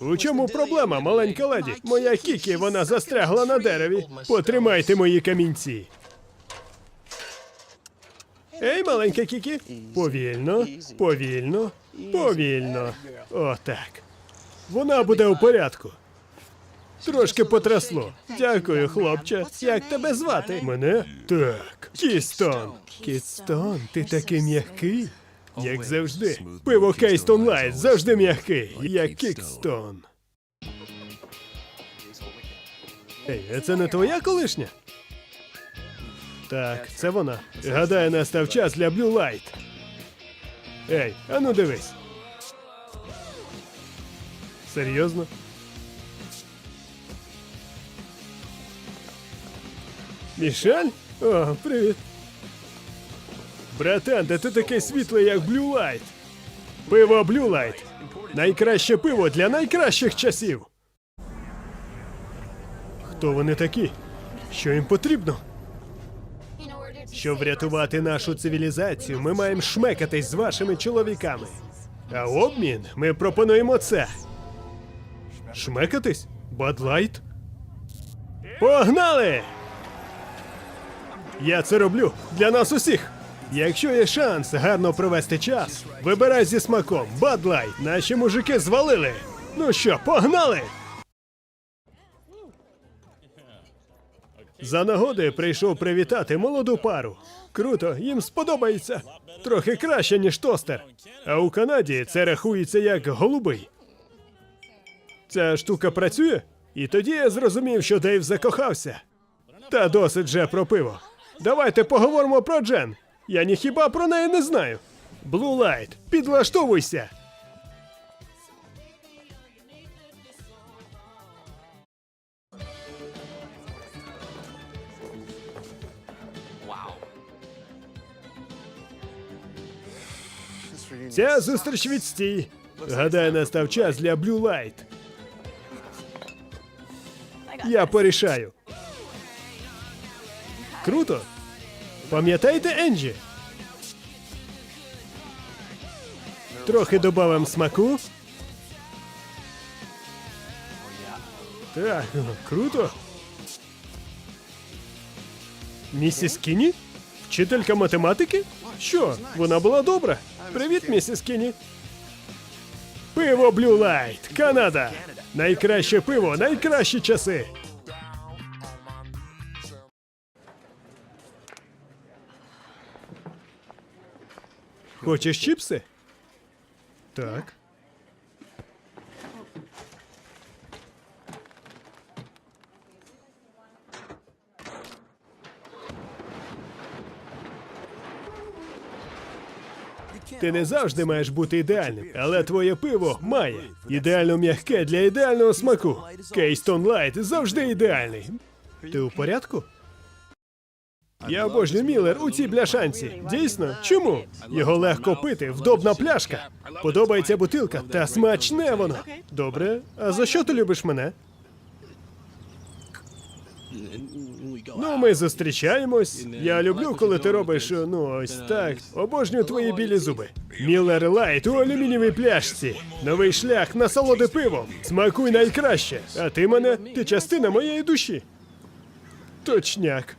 У чому проблема, маленька леді? Моя кікі, вона застрягла на дереві. Потримайте мої камінці. Ей, маленька кікі. Повільно, повільно, повільно. Отак. Вона буде у порядку. Трошки потрясло. Дякую, хлопче. Як тебе звати? Мене? Так. Кістон. Кістон, ти такий м'який. Як завжди. Пиво Кейстон Лайт завжди м'який, як Кікстон. Ей, а це не твоя колишня? Так, це вона. Гадаю, настав час для Blue Light. Ей, ану дивись. Серйозно? Мішель? О, привіт. Братан, де ти такий світлий, як Blue Light? Пиво Blue Light. Найкраще пиво для найкращих часів. Хто вони такі? Що їм потрібно? Щоб врятувати нашу цивілізацію, ми маємо шмекатись з вашими чоловіками. А обмін ми пропонуємо це. Шмекатись? Бадлайт? Погнали! Я це роблю для нас усіх. Якщо є шанс гарно провести час, вибирай зі смаком Бадлайт. Наші мужики звалили. Ну що, погнали! За нагоди прийшов привітати молоду пару. Круто, їм сподобається. Трохи краще, ніж тостер. А у Канаді це рахується як голубий. Ця штука працює? І тоді я зрозумів, що Дейв закохався. Та досить же про пиво. Давайте поговоримо про Джен. Я ні хіба про неї не знаю. Blue Light, підлаштовуйся. Ця зустріч відстій. Гадаю, настав час для Blue Light. Я порішаю. Круто. Пам'ятаєте Енджі? Трохи добавим смаку. Так, круто. Місіс Кіні? Вчителька математики? Що? Вона була добра. Привіт, місіс Кіні. Пиво Blue Light, Канада. Найкраще пиво, найкращі часи. Хочеш чіпси? Так. Ти не завжди маєш бути ідеальним, але твоє пиво має ідеально м'яке для ідеального смаку. Кейстон Лайт завжди ідеальний. Ти у порядку? Я обожнюю Міллер у цій бляшанці. Дійсно? Чому? Його легко пити, вдобна пляшка. Подобається бутилка, та смачне воно. Добре, а за що ти любиш мене? Ну, ми зустрічаємось. Я люблю, коли ти робиш, е, ну ось так. Обожнюю твої білі зуби. Міллер Лайт у алюмінієвій пляшці. Новий шлях насолоди пивом. Смакуй найкраще. А ти мене, ти частина моєї душі. Точняк.